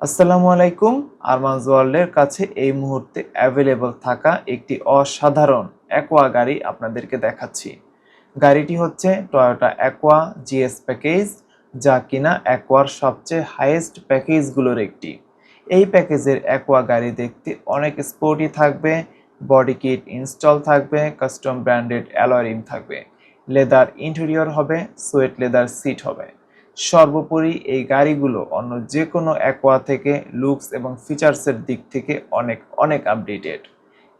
আসসালামু আলাইকুম আরমানজ ওয়ার্ল্ডের কাছে এই মুহূর্তে অ্যাভেলেবল থাকা একটি অসাধারণ অ্যাকোয়া গাড়ি আপনাদেরকে দেখাচ্ছি। গাড়িটি হচ্ছে টয়োটা অ্যাকোয়া জিএস প্যাকেজ যা কিনা অ্যাকোয়ার সবচেয়ে হাইয়েস্ট প্যাকেজগুলোর একটি। এই প্যাকেজের অ্যাকোয়া গাড়ি দেখতে অনেক স্পোর্টি থাকবে বডি কিট ইনস্টল থাকবে কাস্টম ব্র্যান্ডেড অ্যালয়ারিম থাকবে। লেদার ইন্টেরিয়র হবে সোয়েট লেদার সিট হবে। সর্বোপরি এই গাড়িগুলো অন্য যে কোনো অ্যাকোয়া থেকে লুকস এবং ফিচার্সের দিক থেকে অনেক অনেক আপডেটেড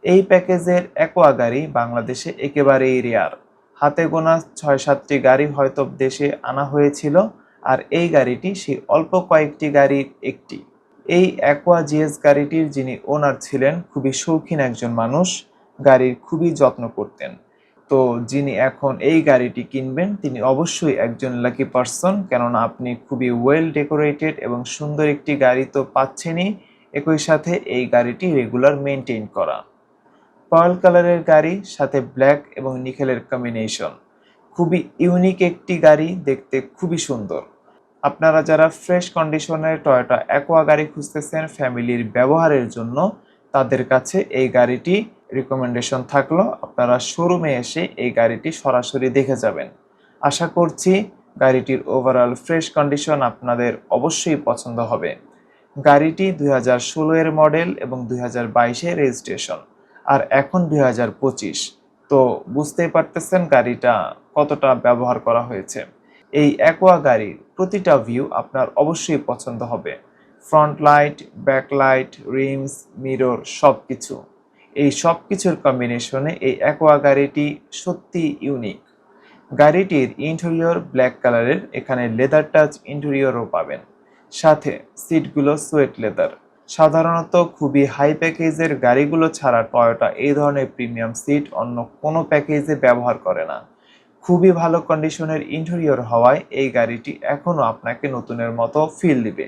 এই প্যাকেজের অ্যাকোয়া গাড়ি বাংলাদেশে একেবারেই রেয়ার হাতে গোনা ছয় সাতটি গাড়ি হয়তো দেশে আনা হয়েছিল, আর এই গাড়িটি সেই অল্প কয়েকটি গাড়ির একটি। এই অ্যাকোয়া জিএস গাড়িটির যিনি ওনার ছিলেন, খুবই শৌখিন একজন মানুষ, গাড়ির খুবই যত্ন করতেন। তো যিনি এখন এই গাড়িটি কিনবেন, তিনি অবশ্যই একজন লাকি পার্সন কেননা আপনি খুবই ওয়েল ডেকোরেটেড এবং সুন্দর একটি গাড়ি তো পাচ্ছেনই, একই সাথে এই গাড়িটি রেগুলার মেনটেন করা। পার্ল কালারের গাড়ি, সাথে ব্ল্যাক এবং নিকেলের কম্বিনেশন খুবই ইউনিক একটি গাড়ি, দেখতে খুবই সুন্দর। আপনারা যারা ফ্রেশ কন্ডিশনের টয়োটা অ্যাকোয়া গাড়ি খুঁজতেছেন ফ্যামিলির ব্যবহারের জন্য, তাদের কাছে এই গাড়িটি রিকমেন্ডেশন থাকল, আপনারা শোরুমে এসে এই গাড়িটি সরাসরি দেখে যাবেন। আশা করছি গাড়িটির ওভারঅল ফ্রেশ কন্ডিশন আপনাদের অবশ্যই পছন্দ হবে। গাড়িটি দুই হাজার ষোলো এর মডেল এবং দুই হাজার বাইশের রেজিস্ট্রেশন আর এখন দুই হাজার পঁচিশ। তো বুঝতেই পারতেছেন গাড়িটা কতটা ব্যবহার করা হয়েছে। এই অ্যাকোয়া গাড়ির প্রতিটা ভিউ আপনার অবশ্যই পছন্দ হবে। Front light back light rims mirror সব কিছু এই সব কিছুর কম্বিনেশনে এই অ্যাকোয়া গাড়িটি সত্যি ইউনিক গাড়িটির ইন্টেরিয়র ব্ল্যাক কালারের এখানে লেদার টাচ ইন্টেরিয়রও পাবেন। সাথে সিটগুলো সোয়েট লেদার সাধারণত খুবই হাই প্যাকেজের গাড়িগুলো ছাড়া টয়োটা এই ধরনের প্রিমিয়াম সিট অন্য কোনো প্যাকেজে ব্যবহার করে না। খুবই ভালো কন্ডিশনের ইন্টেরিয়র হওয়ায় এই গাড়িটি এখনও আপনাকে নতুনের মতো ফিল দিবে।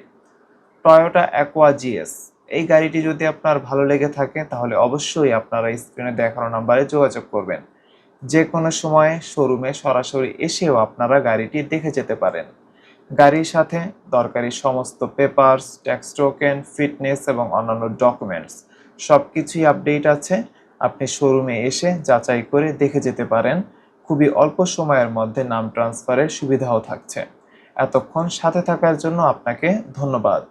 টয়োটা অ্যাকোয়া জিএস এই গাড়িটি যদি আপনার ভালো লেগে থাকে, তাহলে অবশ্যই আপনারা স্ক্রিনে দেখানো নাম্বারে যোগাযোগ করবেন। যে কোনো সময় শোরুমে সরাসরি এসেও আপনারা গাড়িটি দেখে যেতে পারেন। গাড়ির সাথে দরকারি সমস্ত পেপারস ট্যাক্স টোকেন ফিটনেস এবং অন্যান্য ডকুমেন্টস সব কিছুই আপডেট আছে। আপনি শোরুমে এসে যাচাই করে দেখে যেতে পারেন। খুবই অল্প সময়ের মধ্যে নাম ট্রান্সফারের সুবিধাও থাকছে। এতক্ষণ সাথে থাকার জন্য আপনাকে ধন্যবাদ।